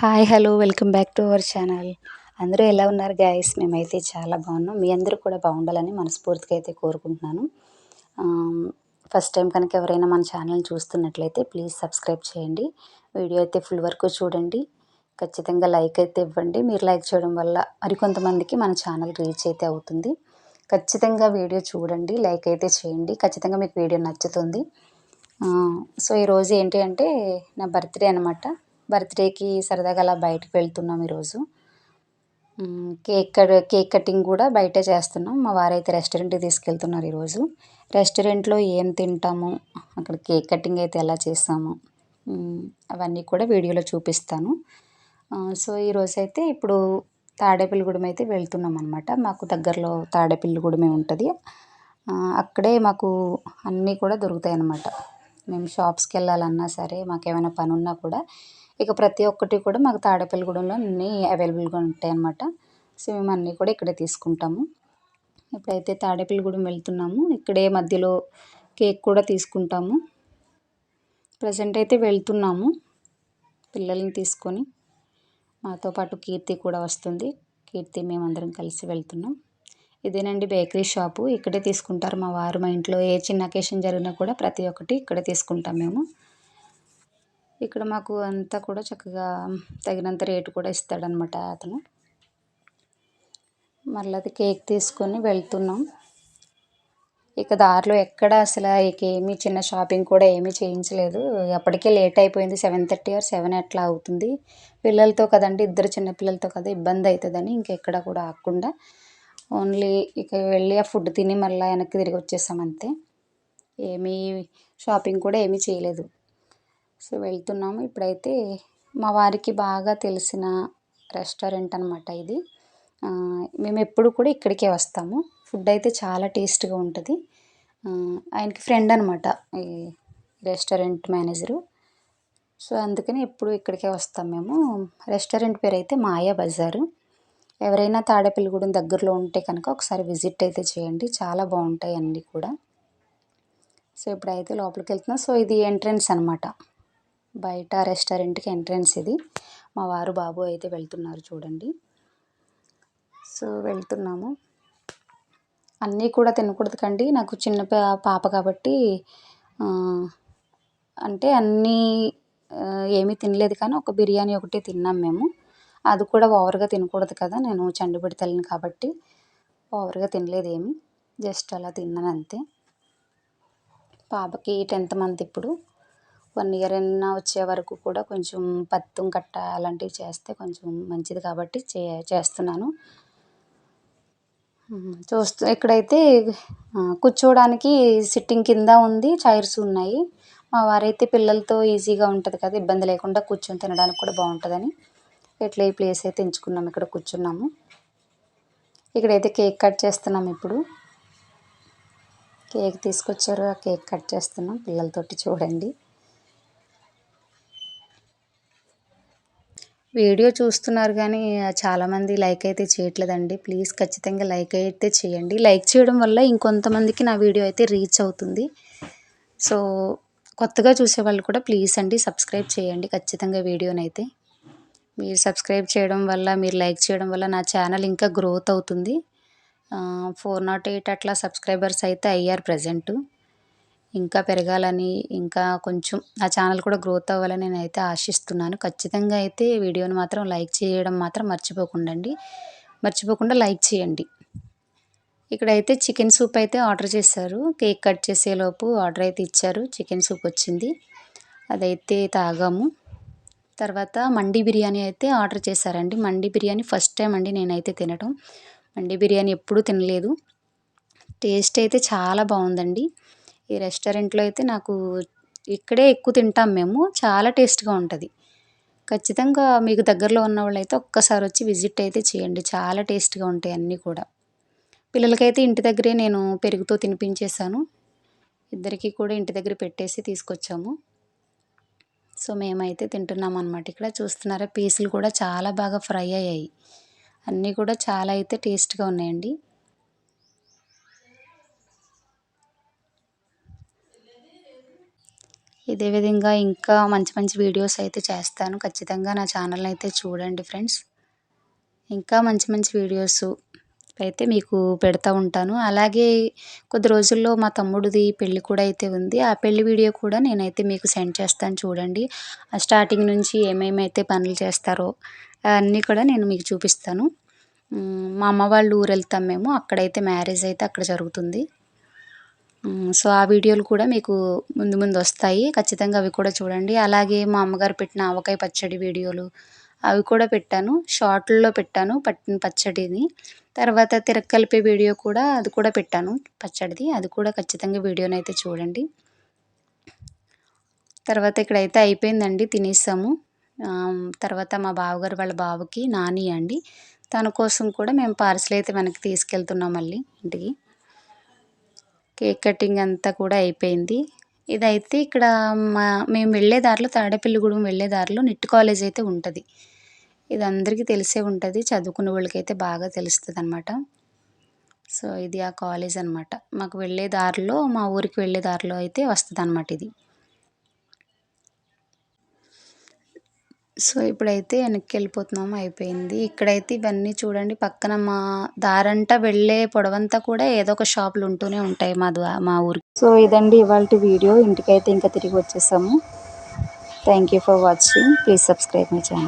Hi hello welcome back to our channel. అందరూ ఎలా ఉన్నారు గాయస్? మేమైతే చాలా బాగున్నాం. మీ అందరూ కూడా బాగుండాలని మనస్ఫూర్తిగా అయితే కోరుకుంటున్నాను. ఫస్ట్ టైం కనుక ఎవరైనా మన ఛానల్ని చూస్తున్నట్లయితే ప్లీజ్ సబ్స్క్రైబ్ చేయండి. వీడియో అయితే ఫుల్ వరకు చూడండి. ఖచ్చితంగా లైక్ అయితే ఇవ్వండి. మీరు లైక్ చేయడం వల్ల మరికొంతమందికి మన ఛానల్ రీచ్ అయితే అవుతుంది. ఖచ్చితంగా వీడియో చూడండి లైక్ అయితే చేయండి. ఖచ్చితంగా మీకు వీడియో నచ్చుతుంది. సో ఈరోజు ఏంటి అంటే నా బర్త్డే అనమాట బర్త్డేకి సరదాగా అలా బయటకు వెళ్తున్నాం ఈరోజు. కేక్ కట్ కేక్ కటింగ్ కూడా బయటే చేస్తున్నాం. మా వారైతే రెస్టారెంట్కి తీసుకెళ్తున్నారు ఈరోజు. రెస్టారెంట్లో ఏం తింటాము అక్కడ కేక్ కటింగ్ అయితే ఎలా చేస్తాము అవన్నీ కూడా వీడియోలో చూపిస్తాను. సో ఈరోజు అయితే ఇప్పుడు తాడేపల్లిగూడెం అయితే వెళ్తున్నాం అనమాట మాకు దగ్గరలో తాడేపల్లిగూడెమే ఉంటుంది. అక్కడే మాకు అన్నీ కూడా దొరుకుతాయి అన్నమాట. మేము షాప్స్కి వెళ్ళాలన్నా సరే మాకు ఏమైనా పని ఉన్నా కూడా ఇక ప్రతి ఒక్కటి కూడా మాకు తాడేపల్లిగూడెంలో అన్నీ అవైలబుల్గా ఉంటాయి అన్నమాట సో మేము అన్నీ కూడా ఇక్కడే తీసుకుంటాము. ఇప్పుడైతే తాడేపల్లిగూడెం వెళ్తున్నాము. ఇక్కడే మధ్యలో కేక్ కూడా తీసుకుంటాము. ప్రజెంట్ అయితే వెళ్తున్నాము పిల్లల్ని తీసుకొని. మాతో పాటు కీర్తి కూడా వస్తుంది. కీర్తి మేమందరం కలిసి వెళ్తున్నాం. ఇదేనండి బేకరీ షాపు. ఇక్కడే తీసుకుంటారు మా వారు మా ఇంట్లో. ఏ చిన్న అకేషన్ జరిగినా కూడా ప్రతి ఒక్కటి ఇక్కడే తీసుకుంటాం మేము. ఇక్కడ మాకు అంతా కూడా చక్కగా తగినంత రేటు కూడా ఇస్తాడనమాట అతను. మళ్ళీ అది కేక్ తీసుకొని వెళ్తున్నాం. ఇక దారిలో ఎక్కడ అసలు ఇక ఏమీ చిన్న షాపింగ్ కూడా ఏమీ చేయించలేదు. అప్పటికే లేట్ అయిపోయింది. సెవెన్ థర్టీ ఆర్ సెవెన్ అట్లా అవుతుంది. పిల్లలతో కదండి ఇద్దరు చిన్న పిల్లలతో కదా ఇబ్బంది అవుతుందని ఇంకెక్కడ కూడా ఆకుండా ఓన్లీ ఇక వెళ్ళి ఆ ఫుడ్ తిని మళ్ళీ వెనక్కి తిరిగి వచ్చేసాం అంతే. ఏమీ షాపింగ్ కూడా ఏమీ చేయలేదు. సో వెళ్తున్నాము. ఇప్పుడైతే మా వారికి బాగా తెలిసిన రెస్టారెంట్ అనమాట ఇది. మేము ఎప్పుడు కూడా ఇక్కడికే వస్తాము. ఫుడ్ అయితే చాలా టేస్ట్గా ఉంటుంది. ఆయనకి ఫ్రెండ్ అనమాట ఈ రెస్టారెంట్ మేనేజరు. సో అందుకని ఎప్పుడు ఇక్కడికే వస్తాం మేము. రెస్టారెంట్ పేరు అయితే మాయా బజారు. ఎవరైనా తాడేపల్లిగూడెం దగ్గరలో ఉంటే కనుక ఒకసారి విజిట్ అయితే చేయండి. చాలా బాగుంటాయి అన్నీ కూడా. సో ఇప్పుడైతే లోపలికి వెళ్తున్నాం సో ఇది ఎంట్రన్స్ అనమాట బయట రెస్టారెంట్కి ఎంట్రన్స్ ఇది. మా వారు బాబు అయితే వెళ్తున్నారు చూడండి. సో వెళ్తున్నాము. అన్నీ కూడా తినకూడదు కండి నాకు చిన్న పాప కాబట్టి అంటే అన్నీ ఏమీ తినలేదు కానీ ఒక బిర్యానీ ఒకటి తిన్నాం మేము. అది కూడా ఓవర్గా తినకూడదు కదా. నేను చండబడి తల్లిని కాబట్టి ఓవర్గా తినలేదు ఏమి జస్ట్ అలా తిన్నాను అంతే. పాపకి టెన్త్ మంత్ ఇప్పుడు. వన్ ఇయర్ అయినా వచ్చే వరకు కూడా కొంచెం పత్తం కట్ట అలాంటివి చేస్తే కొంచెం మంచిది కాబట్టి చే చేస్తున్నాను. చూస్తూ ఇక్కడైతే కూర్చోవడానికి సిట్టింగ్ కింద ఉంది చైర్స్ ఉన్నాయి. మా వారైతే పిల్లలతో ఈజీగా ఉంటుంది కదా ఇబ్బంది లేకుండా కూర్చొని తినడానికి కూడా బాగుంటుందని. ఇట్లా ఈ ప్లేస్ అయితే ఎంచుకున్నాం ఇక్కడ కూర్చున్నాము. ఇక్కడైతే కేక్ కట్ చేస్తున్నాం ఇప్పుడు. కేక్ తీసుకొచ్చారు ఆ కేక్ కట్ చేస్తున్నాం పిల్లలతోటి చూడండి. వీడియో చూస్తున్నారు కానీ చాలామంది లైక్ అయితే చేయట్లేదండి. ప్లీజ్ ఖచ్చితంగా లైక్ అయితే చేయండి. లైక్ చేయడం వల్ల ఇంకొంతమందికి నా వీడియో అయితే రీచ్ అవుతుంది. సో కొత్తగా చూసేవాళ్ళు కూడా ప్లీజ్ అండి సబ్స్క్రైబ్ చేయండి ఖచ్చితంగా వీడియోనైతే. మీరు సబ్స్క్రైబ్ చేయడం వల్ల మీరు లైక్ చేయడం వల్ల నా ఛానల్ ఇంకా గ్రోత్ అవుతుంది. ఫోర్ నాట్ ఎయిట్ అట్లా సబ్స్క్రైబర్స్ అయితే అయ్యారు ప్రజెంటు. ఇంకా పెరగాలని ఇంకా కొంచెం నా ఛానల్ కూడా గ్రోత్ అవ్వాలని నేనైతే ఆశిస్తున్నాను. ఖచ్చితంగా అయితే వీడియోని మాత్రం లైక్ చేయడం మాత్రం మర్చిపోకుండా అండి మర్చిపోకుండా లైక్ చేయండి. ఇక్కడైతే చికెన్ సూప్ అయితే ఆర్డర్ చేశారు. కేక్ కట్ చేసేలోపు ఆర్డర్ అయితే ఇచ్చారు. చికెన్ సూప్ వచ్చింది. అదైతే తాగాము. తర్వాత మండి బిర్యానీ అయితే ఆర్డర్ చేశారండి. మండి బిర్యానీ ఫస్ట్ టైం అండి నేనైతే తినడం మండి బిర్యానీ ఎప్పుడూ తినలేదు. టేస్ట్ అయితే చాలా బాగుందండి. ఈ రెస్టారెంట్లో అయితే నాకు ఇక్కడే ఎక్కువ తింటాం మేము. చాలా టేస్ట్గా ఉంటుంది. ఖచ్చితంగా మీకు దగ్గరలో ఉన్న వాళ్ళు అయితే ఒక్కసారి వచ్చి విజిట్ అయితే చేయండి. చాలా టేస్ట్గా ఉంటాయి అన్నీ కూడా. పిల్లలకైతే ఇంటి దగ్గరే నేను పెరుగుతో తినిపించేశాను. ఇద్దరికి కూడా ఇంటి దగ్గర పెట్టేసి తీసుకొచ్చాము. సో మేమైతే తింటున్నాం అనమాట ఇక్కడ. చూస్తున్నారా పీసులు కూడా చాలా బాగా ఫ్రై అయ్యాయి. అన్నీ కూడా చాలా అయితే టేస్ట్గా ఉన్నాయండి. ఇదే విధంగా ఇంకా మంచి మంచి వీడియోస్ అయితే చేస్తాను. ఖచ్చితంగా నా ఛానల్ అయితే చూడండి ఫ్రెండ్స్ ఇంకా మంచి మంచి వీడియోస్ అయితే మీకు పెడతా ఉంటాను. అలాగే కొద్ది రోజుల్లో మా తమ్ముడిది పెళ్ళి కూడా అయితే ఉంది. ఆ పెళ్ళి వీడియో కూడా నేనైతే మీకు సెండ్ చేస్తాను చూడండి. ఆ స్టార్టింగ్ నుంచి ఏమేమి అయితే పనులు చేస్తారో అన్నీ కూడా నేను మీకు చూపిస్తాను. మా అమ్మ వాళ్ళు ఊరు వెళ్తాం మేము. అక్కడైతే మ్యారేజ్ అయితే అక్కడ జరుగుతుంది. సో ఆ వీడియోలు కూడా మీకు ముందు ముందు వస్తాయి. ఖచ్చితంగా అవి కూడా చూడండి. అలాగే మా అమ్మగారు పెట్టిన ఆవకాయ పచ్చడి వీడియోలు అవి కూడా పెట్టాను. షార్ట్లలో పెట్టాను పట్టిన పచ్చడిని. తర్వాత తిరక్కలిపే వీడియో కూడా అది కూడా పెట్టాను పచ్చడిది. అది కూడా ఖచ్చితంగా వీడియోని అయితే చూడండి. తర్వాత ఇక్కడైతే అయిపోయిందండి తినేసాము. తర్వాత మా బావగారు వాళ్ళ బావకి నాని అండి. తన కోసం కూడా మేము పార్సల్ అయితే వెనక్కి తీసుకెళ్తున్నాం మళ్ళీ ఇంటికి. కేక్ కటింగ్ అంతా కూడా అయిపోయింది. ఇదైతే ఇక్కడ మా మేము వెళ్ళే దారిలో తాడేపల్లిగూడెం వెళ్ళే దారిలో నిట్ కాలేజ్ అయితే ఉంటుంది. ఇది అందరికీ తెలిసే ఉంటుంది. చదువుకునే వాళ్ళకైతే బాగా తెలుస్తుంది అనమాట సో ఇది ఆ కాలేజ్ అనమాట మాకు వెళ్ళే దారిలో మా ఊరికి వెళ్ళే దారిలో అయితే వస్తుంది అనమాట ఇది. సో ఇప్పుడైతే వెనక్కి వెళ్ళిపోతున్నాము అయిపోయింది. ఇక్కడైతే ఇవన్నీ చూడండి పక్కన మా దారంతా వెళ్ళే పొడవంతా కూడా ఏదో ఒక షాపులు ఉంటూనే ఉంటాయి మా మా ఊరికి. సో ఇదండి ఇవాళ వీడియో. ఇంటికైతే ఇంకా తిరిగి వచ్చేసాము. Thank you for watching please subscribe my channel